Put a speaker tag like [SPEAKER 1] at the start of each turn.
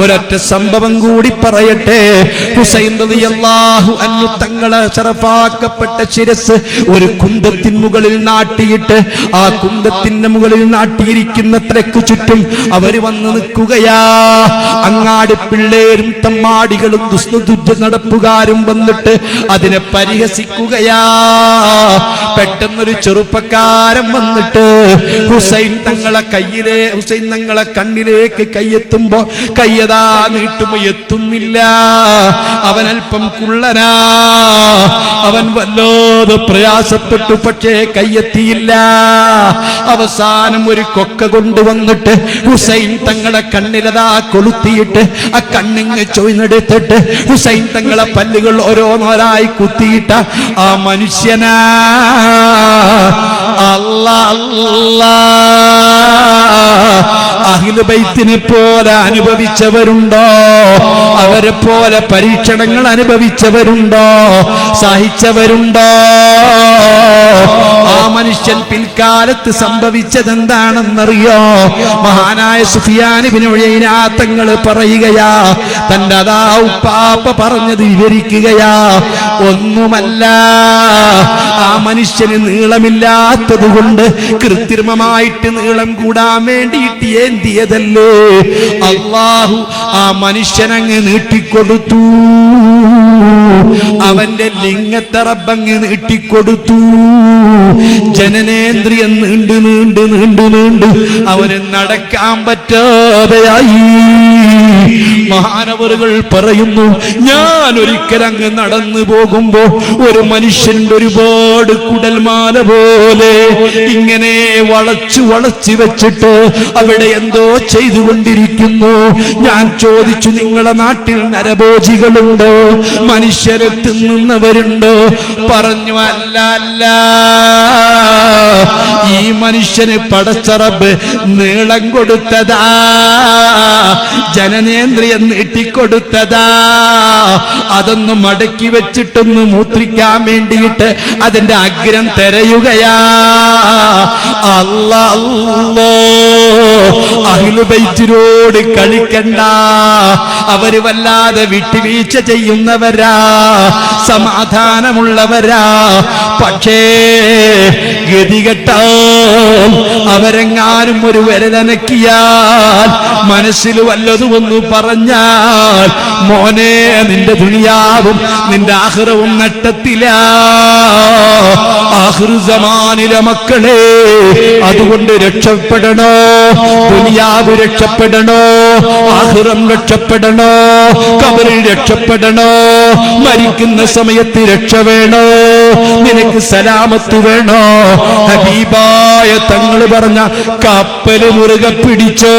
[SPEAKER 1] ഒരൊറ്റ സംഭവം കൂടി പറയട്ടെ. ഹുസൈൻ റളിയല്ലാഹു അൻഹു തങ്ങളെ ശറഫാക്കപ്പെട്ട ശിരസ് ഒരു കുന്തത്തിൻ മുകളിൽ നാട്ടിയിട്ട് ആ കുന്തത്തിന്റെ മുകളിൽ നാട്ടിയിരിക്കുന്ന തലക്കു ചുറ്റും അവർ വന്ന് നിൽക്കുകയാ. അങ്ങാടി പിള്ളേരും തമ്മാടികളും ദുസ്തുദുജ നടപ്പുകാരും വന്നിട്ട് അതിനെ പരിഹസിക്കുകയാ. പെട്ടെന്നൊരു ചെറുപ്പക്കാരൻ വന്നിട്ട് ഹുസൈൻ തങ്ങളെ കയ്യിലെ ഹുസൈൻ തങ്ങളെ കണ്ണിലേക്ക് കയ്യെത്തുമ്പോ കയ്യതാ നീട്ടുമ്പോ എത്തുന്നില്ല. അവൻ അല്പം കുള്ളനാ. അവൻ വല്ലാതെ പ്രയാസപ്പെട്ടു പക്ഷേ കയ്യെത്തിയില്ല അവസാനം ഒരു കൊക്ക കൊണ്ടുവന്നിട്ട് ഹുസൈൻ തങ്ങളെ കണ്ണിലതാ കൊളുത്തിയിട്ട് ആ കണ്ണിങ് ചൊയ്ന്നെടുത്തിട്ട് ഹുസൈൻ തങ്ങളെ പല്ലുകൾ ഓരോന്നോരായി കുത്തിയിട്ട ആ മനുഷ്യനാ. അല്ലാ അല്ലാ. അഖിലുബൈത്തിനെ പോലെ അനുഭവിച്ചവരുണ്ടോ? അവരെ പോലെ പരീക്ഷണങ്ങൾ അനുഭവിച്ചവരുണ്ടോ? സഹിച്ചവരുണ്ടോ? പിൽക്കാലത്ത് സംഭവിച്ചത് എന്താണെന്നറിയോ മഹാനായ സുഫിയാനിപിനുഴയിനാത്തങ്ങൾ തങ്ങൾ പറയുകയാ തന്റെ അതാ ഉപ്പാപ്പ പറഞ്ഞത് വിവരിക്കുകയാ. ഒന്നുമല്ല ആ മനുഷ്യന് നീളമില്ലാത്തത് കൊണ്ട് കൃത്രിമമായിട്ട് നീളം കൂടാൻ വേണ്ടിയിട്ട് ഏന്തിയതല്ലേ? അള്ളാഹു ആ മനുഷ്യനങ്ങ് നീട്ടിക്കൊടുത്തു. അവന്റെ ലിംഗത്തറബങ്ങ് നീട്ടിക്കൊടുത്തു. ജനനേന്ദ്രിയം നീണ്ട് നീണ്ട് നീണ്ട് നീണ്ട് അവന് നടക്കാൻ പറ്റാതെയായി. മഹാനവറുകൾ പറയുന്നു ഞാൻ ഒരിക്കൽ അങ്ങ് നടന്നു പോകുമ്പോ ഒരു മനുഷ്യന്റെ ഒരുപാട് കുടൽമാല പോലെ ഇങ്ങനെ വളച്ചു വളച്ചു വെച്ചിട്ട് അവിടെ എന്തോ ചെയ്തുകൊണ്ടിരിക്കുന്നു. ഞാൻ ചോദിച്ചു നിങ്ങളെ നാട്ടിൽ നരഭോജികളുണ്ടോ? മനുഷ്യരെ തിന്നുന്നവരുണ്ടോ പറഞ്ഞു അല്ല അല്ല. ഈ മനുഷ്യന് പടച്ചറബ് നീളം കൊടുത്തതാ. ജനനേന്ദ്രിയം നീട്ടിക്കൊടുത്തതാ. അതൊന്ന് മടക്കി വെച്ചിട്ടൊന്ന് മൂത്രിക്കാൻ വേണ്ടിയിട്ട് അതിന്റെ അഗ്രം തെരയുകയാ. അല്ലാ അഹിലുബൈറ്റിനോട് കളിക്കണ്ട. അവർ വല്ലാതെ വിട്ടുവീഴ്ച ചെയ്യുന്നവരാ സമാധാനമുള്ളവരാ. പക്ഷേ ഗതികെട്ടാൽ അവരെങ്ങാനും ഒരു വിരലനക്കിയാൽ മനസ്സിൽ വല്ലതും ഒന്ന് പറഞ്ഞാൽ മോനെ നിന്റെ ദുനിയാവും നിന്റെ ആഹ്റവും നട്ടത്തില. ആഹൃസമാനിലെ മക്കളെ അതുകൊണ്ട് രക്ഷപ്പെടണോ? ദുനിയാവ് രക്ഷപ്പെടണോ? ആഹ്റം രക്ഷപ്പെടണോ? കബറിൽ രക്ഷപ്പെടണോ? മരിക്കുന്ന സമയത്ത് രക്ഷ വേണോ? നിനക്ക് സലാമത്ത് വേണോ? ഹബീബായ തങ്ങൾ പറഞ്ഞ കപ്പൽ മുറുകെ പിടിച്ചോ?